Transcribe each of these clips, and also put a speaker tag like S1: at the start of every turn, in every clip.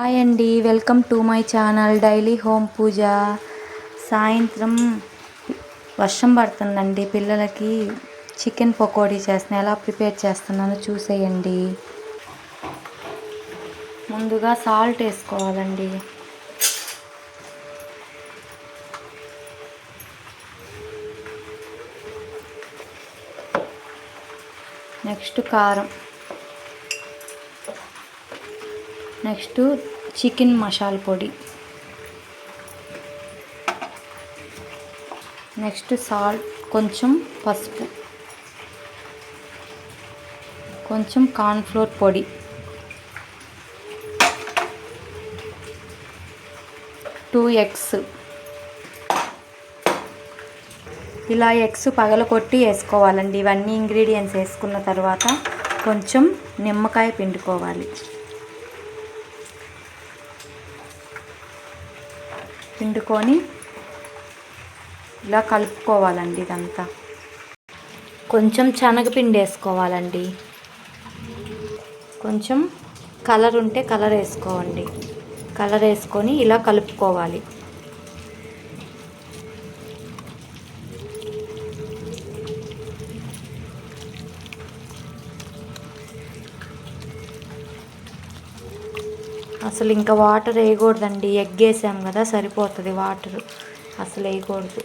S1: Hi అండి welcome to my channel daily home pooja. సాయంత్రం వర్షం పడుతుందండి పిల్లలకి చికెన్ పకోడీ చేస్తున్నాను ఎలా ప్రిపేర్ చేస్తున్నానో చూసేయండి. ముందుగా సాల్ట్ వేసుకోవాలండి. నెక్స్ట్ కారం. నెక్స్ట్ చికెన్ మసాలా పొడి. నెక్స్ట్ సాల్ట్ కొంచెం పసుపు. కొంచెం కార్న్ఫ్లోర్ పొడి. Two eggs. ఇలా ఎగ్స్ పగలకొట్టి వేసుకోవాలండి. ఇవన్నీ ఇంగ్రీడియంట్స్ వేసుకున్న తర్వాత కొంచెం నిమ్మకాయ పిండుకోవాలి. పిండుకొని ఇలా కలుపుకోవాలండి ఇదంతా. కొంచెం శనగపిండి వేసుకోవాలండి. కొంచెం కలర్ ఉంటే కలర్ వేసుకోండి. కలర్ వేసుకొని ఇలా కలుపుకోవాలి. అసలు ఇంకా వాటర్ వేయకూడదండి. ఎగ్ వేసాం కదా సరిపోతుంది వాటర్. అసలు వేయకూడదు.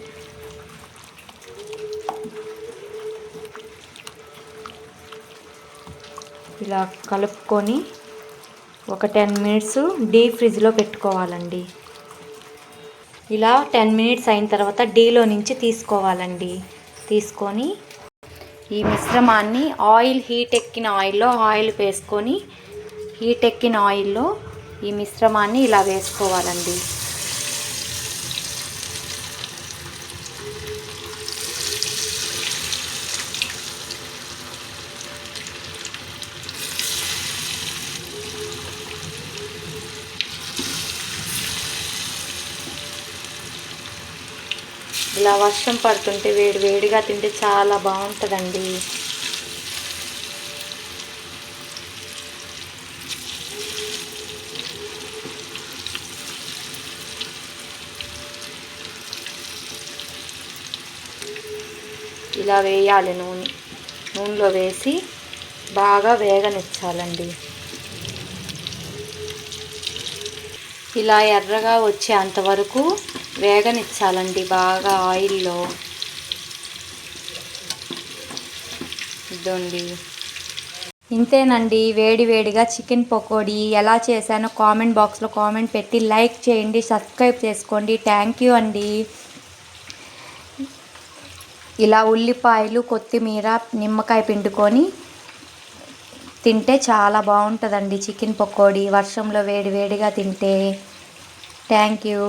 S1: ఇలా కలుపుకొని ఒక టెన్ మినిట్స్ డీప్ ఫ్రిడ్జ్లో పెట్టుకోవాలండి. ఇలా టెన్ మినిట్స్ అయిన తర్వాత డీలో నుంచి తీసుకోవాలండి. తీసుకొని ఈ మిశ్రమాన్ని ఆయిల్ హీట్ ఎక్కిన ఆయిల్లో ఆయిల్ వేసుకొని హీట్ ఎక్కిన ఆయిల్లో ఈ మిశ్రమాన్ని ఇలా వేసుకోవాలండి. ఇలా వర్షం పడుతుంటే వేడి వేడిగా తింటే చాలా బాగుంటుందండి. ఇలా వేయాలి నూనె. నూనెలో వేసి బాగా వేగనిచ్చాలండి. ఇలా ఎర్రగా వచ్చే అంతవరకు వేగనిచ్చాలండి బాగా ఆయిల్లో. ఇదండి. ఇంతేనండి వేడి వేడిగా చికెన్ పకోడీ ఎలా చేశానో కామెంట్ బాక్స్లో కామెంట్ పెట్టి లైక్ చేయండి సబ్స్క్రైబ్ చేసుకోండి. థ్యాంక్ యూ అండి. ఇలా ఉల్లిపాయలు కొత్తిమీర నిమ్మకాయ పిండుకొని తింటే చాలా బాగుంటుందండి. చికెన్ పకోడీ వర్షంలో వేడి వేడిగా తింటే. Thank you.